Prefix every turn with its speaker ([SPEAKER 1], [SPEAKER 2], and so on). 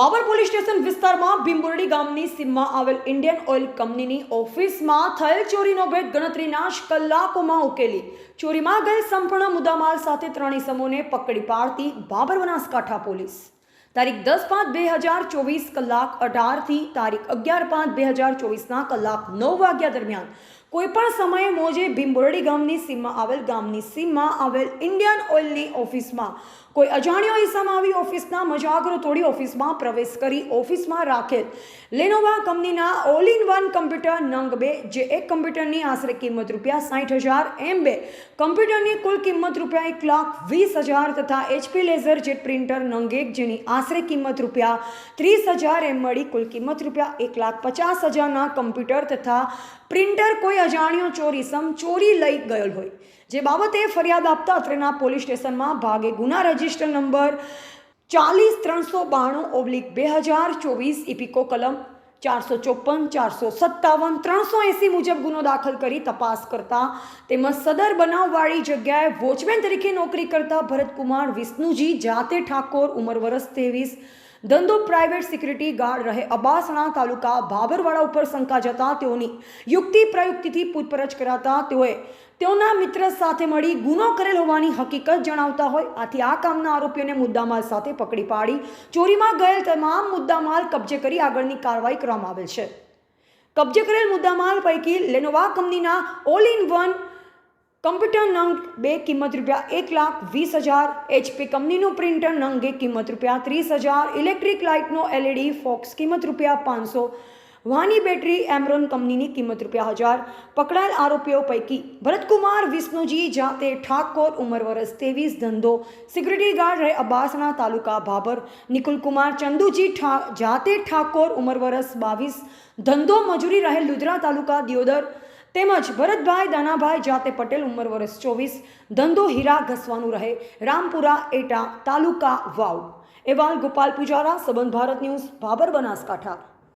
[SPEAKER 1] Babur police station વિસ્તારમાં ભીમબુરડી ગામની સીમમાં આવેલ ઇન્ડિયન ઓઇલ કંપનીની ઓફિસમાં થયેલ ચોરીનો ભેદ ગણતરીના કલાકોમાં ઉકેલી. ચોરીમાં ગયેલ સંપૂર્ણ મુદ્દામાલ સાથે ત્રણ ઇસમોને પકડી પાડતી બાબર બનાસકાંઠા પોલીસ. તારીખ દસ પાંચ બે હજાર ચોવીસ કલાક અઢારથી તારીખ અગિયાર પાંચ બે હજાર ચોવીસના કલાક નવ વાગ્યા દરમિયાન કોઈપણ સમયે મોજે ભીમબોરડી ગામની સીમમાં આવેલ ગામની સીમમાં આવેલ ઇન્ડિયન ઓઇલની ઓફિસમાં કોઈ અજાણ્યો ઈસમ આવી ઓફિસના મજાકરો તોડી ઓફિસમાં પ્રવેશ કરી ઓફિસમાં રાખેલ લેનોવા કંપનીના ઓલ ઇન વન કમ્પ્યુટર નંગ બે, જે એક કમ્પ્યુટરની આશરે કિંમત રૂપિયા સાઠ હજાર, એમ બે કમ્પ્યુટરની કુલ કિંમત રૂપિયા એક લાખ વીસ હજાર તથા એચપી લેઝર જેટ પ્રિન્ટર નંગ એક, જેની આશરે કિંમત રૂપિયા ત્રીસ હજાર, એમ મળી કુલ કિંમત રૂપિયા એક લાખ પચાસ હજારના કમ્પ્યુટર તથા પ્રિન્ટર કોઈ અજાણ્યો ચોરીસમ ચોરી લઈ ગયેલ હોય. જે બાબતે ફરિયાદ આપતા અત્રેના પોલીસ સ્ટેશનમાં ભાગે ગુના રજિસ્ટર નંબર ચાલીસ ત્રણસો બાણું ઓબ્લિક બે હજાર ચોવીસ ઇપિકો કલમ ચારસો ચોપન ચારસો સત્તાવન, ત્રણસો એંસી મુજબ ગુનો દાખલ કરી તપાસ કરતા તેમજ સદર બનાવવાળી જગ્યાએ વોચમેન તરીકે નોકરી કરતા ભરતકુમાર વિષ્ણુજી જાતે ઠાકોર, ઉંમર વરસ ત્રેવીસ ધંધો પ્રાઇવેટ સિક્યુરિટી ગાર્ડ રહે અબાસણા તાલુકા ભાભરવાડા ઉપર શંકા જતા તેઓની યુક્તિ પ્રયુક્તિથી પૂછપરછ કરાતા તેઓએ તેઓના મિત્ર સાથે મળી ગુનો કરેલ હોવાની હકીકત જણાવતા હોય. આથી આ કામના આરોપીઓને મુદ્દામાલ સાથે પકડી પાડી ચોરીમાં ગયેલ તમામ મુદ્દામાલ કબજે કરી આગળની કાર્યવાહી કરવામાં આવેલ છે. કબજે કરેલ મુદ્દામાલ પૈકી લેનોવા કંપનીના ઓલ ઇન વન કમ્પ્યુટર નંગ બે કિંમત રૂપિયા એક લાખ વીસ હજાર એચપી કંપનીનું પ્રિન્ટર નંગ એક કિંમત રૂપિયા ત્રીસ હજાર, ઇલેક્ટ્રિક લાઇટનો એલઈડી ફોક્સ કિંમત રૂપિયા પાંચસો, વાની બેટરી એમરોન કંપનીની કિંમત રૂપિયા હજાર. પકડાયેલ આરોપીઓ પૈકી ભરતકુમાર વિષ્ણુજી જાતે ઠાકોર, ઉંમર વરસ ત્રેવીસ, ધંધો, સિક્યુરિટી ગાર્ડ રહે અબાસણા તાલુકા ભાભર. નિકુલકુમાર ચંદુજી ઠા, જાતે ઠાકોર, ઉંમર વરસ બાવીસ, ધંધો મજૂરી રહે લુધરા તાલુકા દિયોદર. તેમજ ભરતભાઈ દાનાભાઈ જાતે પટેલ ઉંમર વર્ષ ચોવીસ, ધંધો હીરા ઘસવાનું રહે, રામપુરા એટા તાલુકા વાવ. એવાલ ગોપાલ પુજારા, સંબંધ ભારત ન્યૂઝ, ભાબર બનાસકાંઠા.